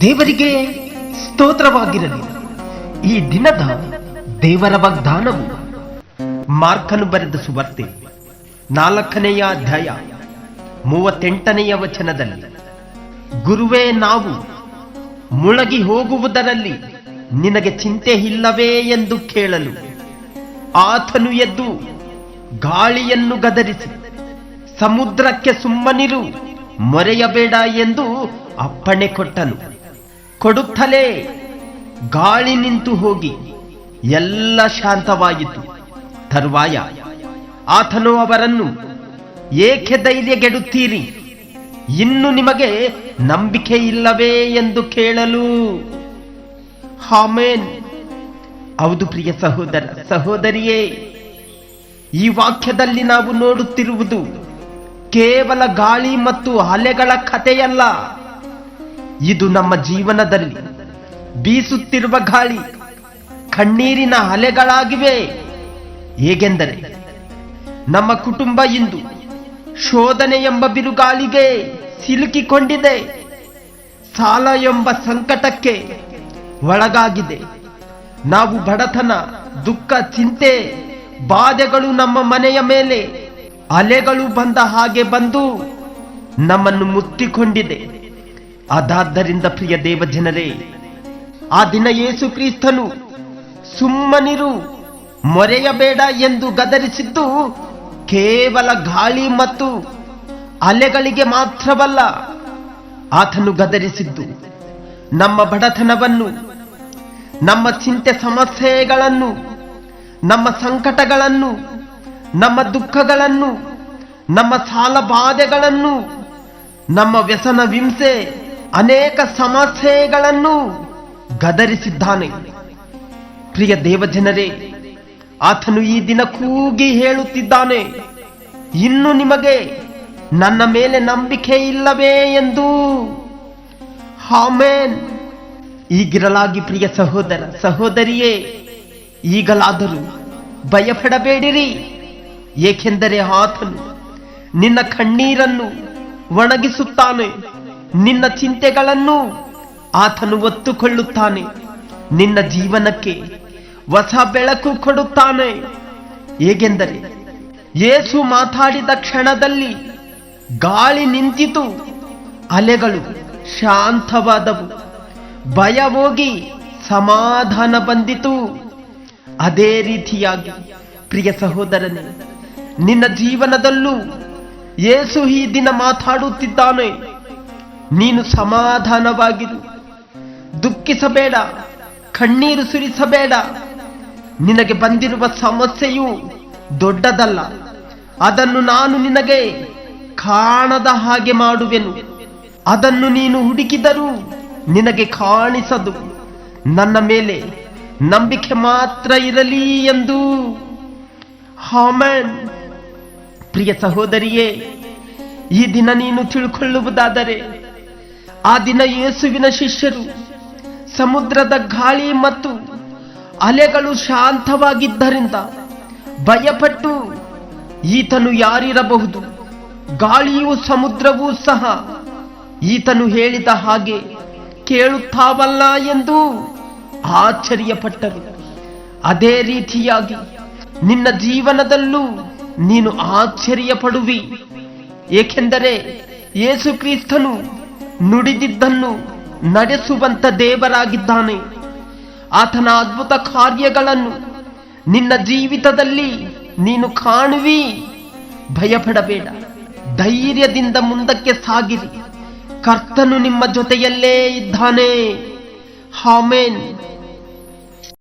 ದೇವರಿಗೆ ಸ್ತೋತ್ರವಾಗಿರಲಿ. ಈ ದಿನದ ದೇವರ ವಾಗ್ದಾನವು ಮಾರ್ಕನು ಬರೆದ ಸುವರ್ತೆ ನಾಲ್ಕನೆಯ ಅಧ್ಯಾಯ ಮೂವತ್ತೆಂಟನೆಯ ವಚನದಲ್ಲಿ, ಗುರುವೇ, ನಾವು ಮುಳಗಿ ಹೋಗುವುದರಲ್ಲಿ ನಿನಗೆ ಚಿಂತೆ ಇಲ್ಲವೇ ಎಂದು ಕೇಳಲು ಆತನು ಎದ್ದು ಗಾಳಿಯನ್ನು ಗದರಿಸಿ, ಸಮುದ್ರಕ್ಕೆ ಸುಮ್ಮನಿರು, ಮೊರೆಯಬೇಡ ಎಂದು ಅಪ್ಪಣೆ ಕೊಟ್ಟನು. ಕೊಡುತ್ತಲೇ ಗಾಳಿ ನಿಂತು ಹೋಗಿ ಎಲ್ಲ ಶಾಂತವಾಯಿತು ತರುವಾಯ ಆತನು ಅವರನ್ನು, ಏಕೆ ಧೈರ್ಯಗೆಡುತ್ತೀರಿ? ಇನ್ನು ನಿಮಗೆ ನಂಬಿಕೆ ಇಲ್ಲವೇ ಎಂದು ಕೇಳಲು. ಹಾಮೇನ್ ಹೌದು ಪ್ರಿಯ ಸಹೋದರ, ಸಹೋದರಿಯೇ ಈ ವಾಕ್ಯದಲ್ಲಿ ನಾವು ನೋಡುತ್ತಿರುವುದು ಕೇವಲ ಗಾಳಿ ಮತ್ತು ಅಲೆಗಳ ಕಥೆಯಲ್ಲ. ಇದು ನಮ್ಮ ಜೀವನದಲ್ಲಿ ಬೀಸುತ್ತಿರುವ ಗಾಳಿ, ಕಣ್ಣೀರಿನ ಅಲೆಗಳಾಗಿವೆ ಹೇಗೆಂದರೆ, ನಮ್ಮ ಕುಟುಂಬ ಇಂದು ಶೋಧನೆ ಎಂಬ ಬಿರುಗಾಳಿಗೆ ಸಿಲುಕಿಕೊಂಡಿದೆ. ಸಾಲ ಎಂಬ ಸಂಕಟಕ್ಕೆ ಒಳಗಾಗಿದೆ. ನಾವು ಬಡತನ, ದುಃಖ, ಚಿಂತೆ ಬಾಧೆಗಳು ನಮ್ಮ ಮನೆಯ ಮೇಲೆ, ಅಲೆಗಳು ಬಂದ ಹಾಗೆ ಬಂದು ನಮ್ಮನ್ನು ಮುತ್ತಿಕೊಂಡಿದೆ. ಅದಾದ್ದರಿಂದ ಪ್ರಿಯ ದೇವಜನರೇ, ಆ ದಿನ ಯೇಸು ಕ್ರಿಸ್ತನು ಸುಮ್ಮನಿರು, ಮೊರೆಯಬೇಡ ಎಂದು ಗದರಿಸಿದ್ದು ಕೇವಲ ಗಾಳಿ ಮತ್ತು ಅಲೆಗಳಿಗೆ ಮಾತ್ರವಲ್ಲ, ಆತನು ಗದರಿಸಿದ್ದು ನಮ್ಮ ಬಡತನವನ್ನು, ನಮ್ಮ ಚಿಂತೆ ಸಮಸ್ಯೆಗಳನ್ನು ನಮ್ಮ ಸಂಕಟಗಳನ್ನು, ನಮ್ಮ ದುಃಖಗಳನ್ನು, ನಮ್ಮ ಸಾಲ ಬಾಧೆಗಳನ್ನು, ನಮ್ಮ ವ್ಯಸನ ವಿಂಸೆ ಅನೇಕ ಸಮಸ್ಯೆಗಳನ್ನು ಗದರಿಸಿದ್ದಾನೆ. ಪ್ರಿಯ ದೇವಜನರೇ, ಆತನು ಈ ದಿನ ಕೂಗಿ ಹೇಳುತ್ತಿದ್ದಾನೆ, ಇನ್ನು ನಿಮಗೆ ನನ್ನ ಮೇಲೆ ನಂಬಿಕೆ ಇಲ್ಲವೇ ಎಂದು? ಹಾಮೇನ್ ಈಗಿರಲಾಗಿ ಪ್ರಿಯ ಸಹೋದರ, ಸಹೋದರಿಯೇ ಈಗಲಾದರೂ ಭಯಪಡಬೇಡಿರಿ. ಏಕೆಂದರೆ ಆತನು ನಿನ್ನ ಕಣ್ಣೀರನ್ನು ಒಣಗಿಸುತ್ತಾನೆ, ನಿನ್ನ ಚಿಂತೆಗಳನ್ನು ಆತನು ಒತ್ತುಕೊಳ್ಳುತ್ತಾನೆ, ನಿನ್ನ ಜೀವನಕ್ಕೆ ಹೊಸ ಬೆಳಕು ಕೊಡುತ್ತಾನೆ. ಹೇಗೆಂದರೆ ಯೇಸು ಮಾತಾಡಿದ ಕ್ಷಣದಲ್ಲಿ ಗಾಳಿ ನಿಂತಿತು, ಅಲೆಗಳು ಶಾಂತವಾದವು, ಭಯ ಹೋಗಿ ಸಮಾಧಾನ ಬಂದಿತು. ಅದೇ ರೀತಿಯಾಗಿ, ಪ್ರಿಯ ಸಹೋದರನೇ, ನಿನ್ನ ಜೀವನದಲ್ಲೂ ಏಸು ಈ ದಿನ ಮಾತಾಡುತ್ತಿದ್ದಾನೆ. ನೀನು ಸಮಾಧಾನವಾಗಿರು. ದುಃಖಿಸಬೇಡ, ಕಣ್ಣೀರು ಸುರಿಸಬೇಡ. ನಿನಗೆ ಬಂದಿರುವ ಸಮಸ್ಯೆಯು ದೊಡ್ಡದಲ್ಲ. ಅದನ್ನು ನಾನು ನಿನಗೆ ಕಾಣದ ಹಾಗೆ ಮಾಡುವೆನು. ಅದನ್ನು ನೀನು ಹುಡುಕಿದರೂ ನಿನಗೆ ಕಾಣಿಸದು. ನನ್ನ ಮೇಲೆ ನಂಬಿಕೆ ಮಾತ್ರ ಇರಲಿ ಎಂದು. ಹಾಮನ್ ಪ್ರಿಯ ಸಹೋದರಿಯೇ, ಈ ದಿನ ನೀನು ತಿಳ್ಕೊಳ್ಳುವುದಾದರೆ, ಆ ದಿನ ಯೇಸುವಿನ ಶಿಷ್ಯರು ಸಮುದ್ರದ ಗಾಳಿ ಮತ್ತು ಅಲೆಗಳು ಶಾಂತವಾಗಿದ್ದರಿಂದ ಭಯಪಟ್ಟು ಈತನು ಯಾರಿರಬಹುದು, ಗಾಳಿಯೂ ಸಮುದ್ರವೂ ಸಹ ಈತನು ಹೇಳಿದ ಹಾಗೆ ಕೇಳುತ್ತಾವಲ್ಲ ಎಂದು ಆಶ್ಚರ್ಯಪಟ್ಟರು. ಅದೇ ರೀತಿಯಾಗಿ ನಿನ್ನ ಜೀವನದಲ್ಲೂ ನೀನು ಆಶ್ಚರ್ಯ ಪಡುವಿ ಏಕೆಂದರೆ ಯೇಸು ಕ್ರಿಸ್ತನು ನುಡಿದಿದ್ದನ್ನು ನಡೆಸುವಂತ ದೇವರಾಗಿದ್ದಾನೆ. ಆತನ ಅದ್ಭುತ ಕಾರ್ಯಗಳನ್ನು ನಿನ್ನ ಜೀವಿತದಲ್ಲಿ ನೀನು ಕಾಣುವಿ. ಭಯಪಡಬೇಡ, ಧೈರ್ಯದಿಂದ ಮುಂದಕ್ಕೆ ಸಾಗಿರಿ. ಕರ್ತನು ನಿಮ್ಮ ಜೊತೆಯಲ್ಲೇ ಇದ್ದಾನೆ. ಹಾಮೇನ್